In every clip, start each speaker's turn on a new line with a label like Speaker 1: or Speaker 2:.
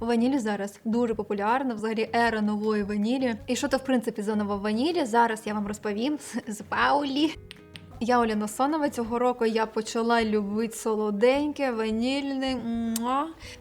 Speaker 1: Ваніль зараз дуже популярна, взагалі ера нової ванілі. І що то в принципі за нова ванілі? Зараз я вам розповім з- Паулі. Я Оля Носонова. Цього року я почала любити солоденьке, ванільне.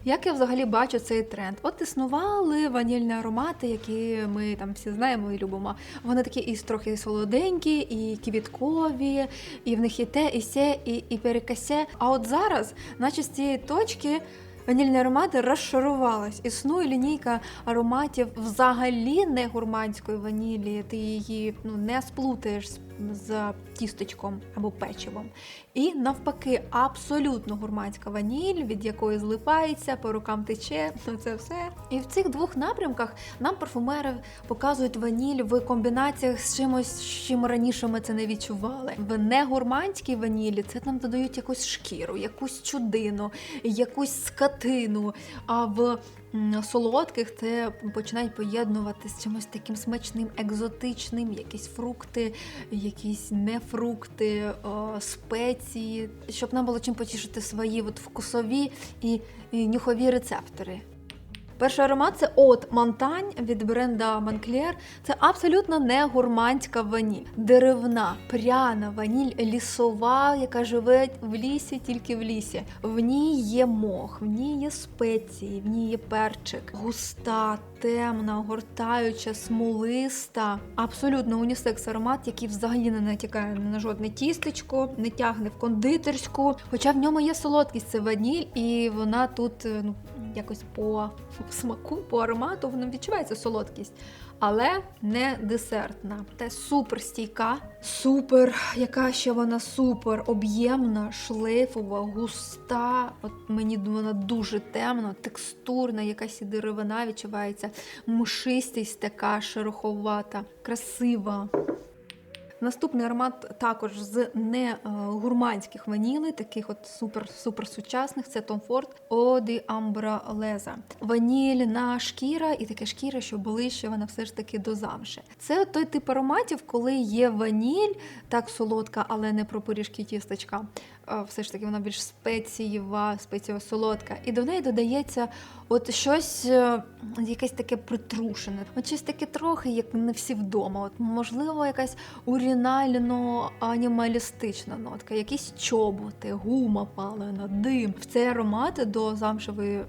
Speaker 1: Як я взагалі бачу цей тренд? От існували ванільні аромати, які ми там всі знаємо і любимо. Вони такі і трохи солоденькі, і квіткові, і в них і те, і се, і, і перекасе. А от зараз, наче з цієї точки. Ванільні аромати розшарувались. Існує лінійка ароматів взагалі не гурманської ванілі. Ти її ну, не сплутаєш з, з тістечком або печивом. І навпаки, абсолютно гурманська ваніль, від якої злипається, по рукам тече, ну це все. І в цих двох напрямках нам парфумери показують ваніль в комбінаціях з чимось, чим раніше ми це не відчували. В негурманській ванілі це нам додають якусь шкіру, якусь чудину, якусь скатину. А в солодких це починають поєднувати з чимось таким смачним, екзотичним, якісь фрукти, якісь нефрукти, о, спеції, щоб нам було чим потішити свої от вкусові і, і нюхові рецептори. Перший аромат це от Монтань від бренда Монклер. Це абсолютно не гурманська ваніль. Деревна, пряна ваніль, лісова, яка живе в лісі, тільки в лісі. В ній є мох, в ній є спеції, в ній є перчик, густа, темна, огортаюча, смолиста. Абсолютно унісекс аромат, який взагалі не натякає на жодне тістечко, не тягне в кондитерську. Хоча в ньому є солодкість, це ваніль, і вона тут е, ну, якось по смаку, по аромату вона відчувається солодкість, але не десертна. Та супер стійка, супер, яка ще вона супер об'ємна, шлейфова, густа. От мені вона дуже темна, текстурна, якась і деревина відчувається, мшистість така шероховата, красива. Наступний аромат також з не гурманських ванілей, таких от супер супер сучасних. Це Tom Ford Оди Амбралеза. Ванільна шкіра і таке шкіра, що ближче вона все ж таки до замши. Це той тип ароматів, коли є ваніль, так солодка, але не про пиріжки тістечка. Все ж таки вона більш спецієва, спецієво солодка. І до неї додається от щось, е, якесь таке притрушене, от щось таке трохи, як не всі вдома. От можливо, якась урінально анімалістична нотка, якісь чоботи, гума палена, дим. В цей аромат до замшевої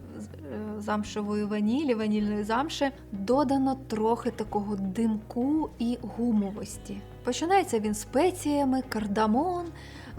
Speaker 1: замшевої ванілі, ванільної замши додано трохи такого димку і гумовості. Починається він спеціями, кардамон,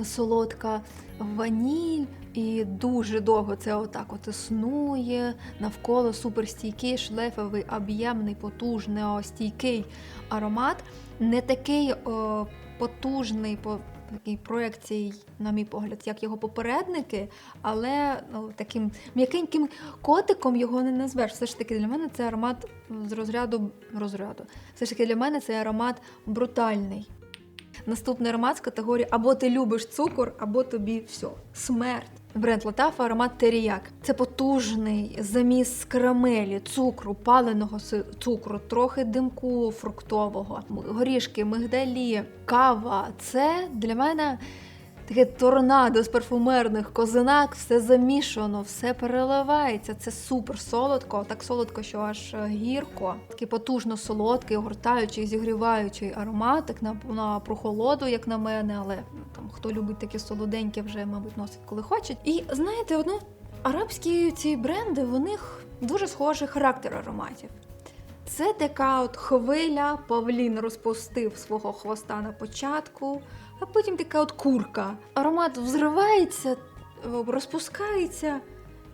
Speaker 1: солодка ваніль, і дуже довго це отак от існує. Навколо суперстійкий, шлейфовий, об'ємний, потужний, стійкий аромат. Не такий о, потужний по такій проекції, на мій погляд, як його попередники, але ну, таким м'якеньким котиком його не назвеш. Все ж таки для мене це аромат з розряду розряду. Все ж таки для мене цей аромат брутальний. Наступний аромат з категорії або ти любиш цукор, або тобі все. Смерть. Бренд Латафа аромат теріяк. Це потужний заміс карамелі, цукру, паленого цукру, трохи димку фруктового, горішки, мигдалі, кава. Це для мене таке торнадо з парфумерних козинак, все замішано, все переливається. Це супер солодко, так солодко, що аж е, гірко. Такий потужно солодкий, огортаючий, зігріваючий аромат, так на, на прохолоду, як на мене, але ну, там хто любить таке солоденьке, вже, мабуть, носить коли хоче. І знаєте, одно арабські ці бренди, в них дуже схожий характер ароматів. Це така от хвиля, павлін розпустив свого хвоста на початку, а потім така от курка. Аромат взривається, розпускається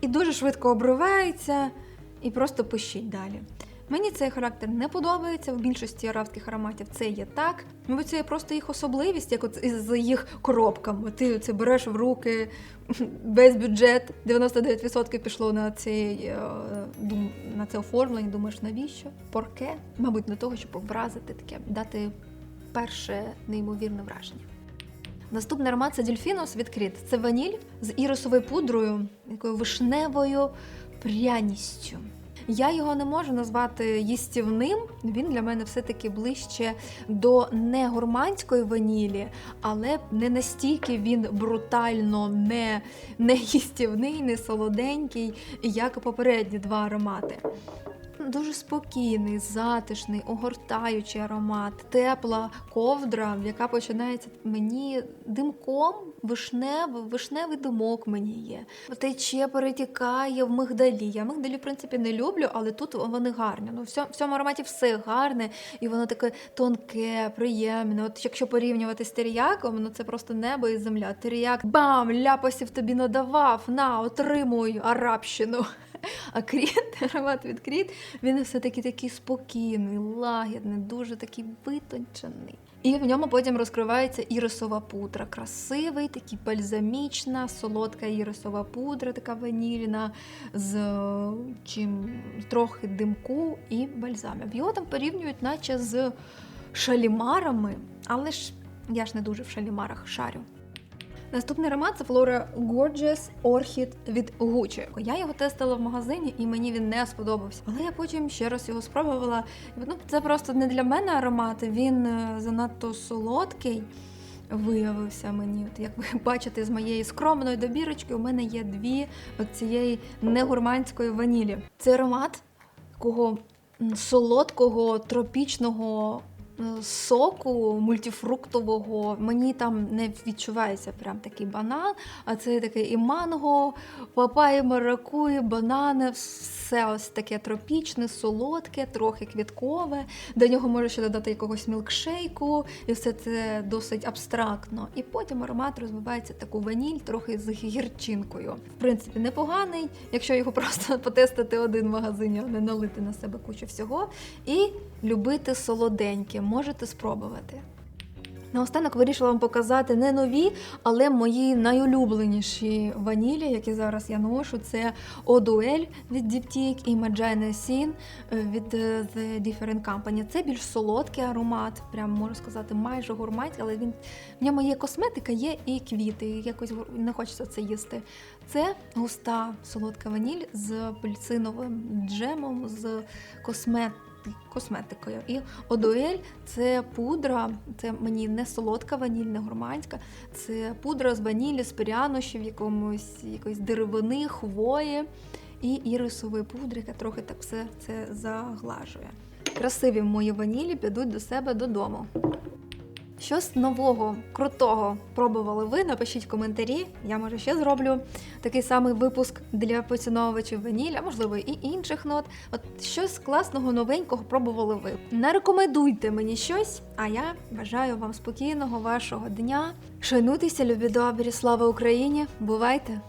Speaker 1: і дуже швидко обривається і просто пищить далі. Мені цей характер не подобається. В більшості арабських ароматів це є так. Мабуть, це є просто їх особливість, як от з їх коробками. Ти це береш в руки без бюджет. 99% пішло на цей е, на це оформлення. Думаєш, навіщо? Порке? Мабуть, на того, щоб вразити таке, дати перше неймовірне враження. Наступний аромат це Дельфінос від Кріт. Це ваніль з ірисовою пудрою, якою вишневою пряністю. Я його не можу назвати їстівним. Він для мене все-таки ближче до не гурманської ванілі, але не настільки він брутально не, не їстівний, не солоденький, як попередні два аромати. Дуже спокійний, затишний, огортаючий аромат, тепла ковдра, яка починається мені димком, вишневий, вишневий димок мені є. Тече, перетікає в мигдалі. Я мигдалі, в принципі, не люблю, але тут вони гарні. Ну, в цьому, ароматі все гарне, і воно таке тонке, приємне. От якщо порівнювати з теріяком, ну це просто небо і земля. Теріяк бам! ляпасів тобі надавав, на, отримуй арабщину. А кріт, аромат від кріт, він все-таки такий спокійний, лагідний, дуже такий витончений. І в ньому потім розкривається ірисова пудра. Красивий, такий бальзамічна, солодка ірисова пудра, така ванільна, з е, чим трохи димку і бальзамів. Його там порівнюють, наче з шалімарами, але ж я ж не дуже в шалімарах шарю. Наступний аромат це Flora Gorgeous Orchid від Gucci. Я його тестила в магазині і мені він не сподобався. Але я потім ще раз його спробувала. Ну, це просто не для мене аромат. Він е, занадто солодкий. Виявився мені, от як ви бачите, з моєї скромної добірочки у мене є дві от цієї негурманської ванілі. Це аромат такого солодкого тропічного соку мультифруктового. Мені там не відчувається прям такий банан, а це такий і манго, папайя, маракуї, банани, все ось таке тропічне, солодке, трохи квіткове. До нього може ще додати якогось мілкшейку, і все це досить абстрактно. І потім аромат розвивається таку ваніль, трохи з гірчинкою. В принципі, непоганий, якщо його просто потестити один в магазині, а не налити на себе кучу всього. І любити солоденьке, можете спробувати. Наостанок вирішила вам показати не нові, але мої найулюбленіші ванілі, які зараз я ношу. Це Одуель від Diptyque і Magina Sin від е, The Different Company. Це більш солодкий аромат, прям можу сказати, майже гурманський, але він в ньому є косметика, є і квіти. і Якось не хочеться це їсти. Це густа солодка ваніль з апельсиновим джемом, з косметикою косметикою. І одуель це пудра, це мені не солодка ваніль, не гурманська, це пудра з ванілі, з прянощів, якомусь якоїсь деревини, хвої і ірисової пудри, яка трохи так все це заглажує. Красиві мої ванілі підуть до себе додому. Щось нового, крутого пробували ви? Напишіть коментарі. Я може ще зроблю такий самий випуск для поціновувачів ваніль, а можливо і інших нот. От щось класного, новенького пробували ви. Не рекомендуйте мені щось, а я бажаю вам спокійного вашого дня. Шануйтеся, любі добрі, слава Україні! Бувайте!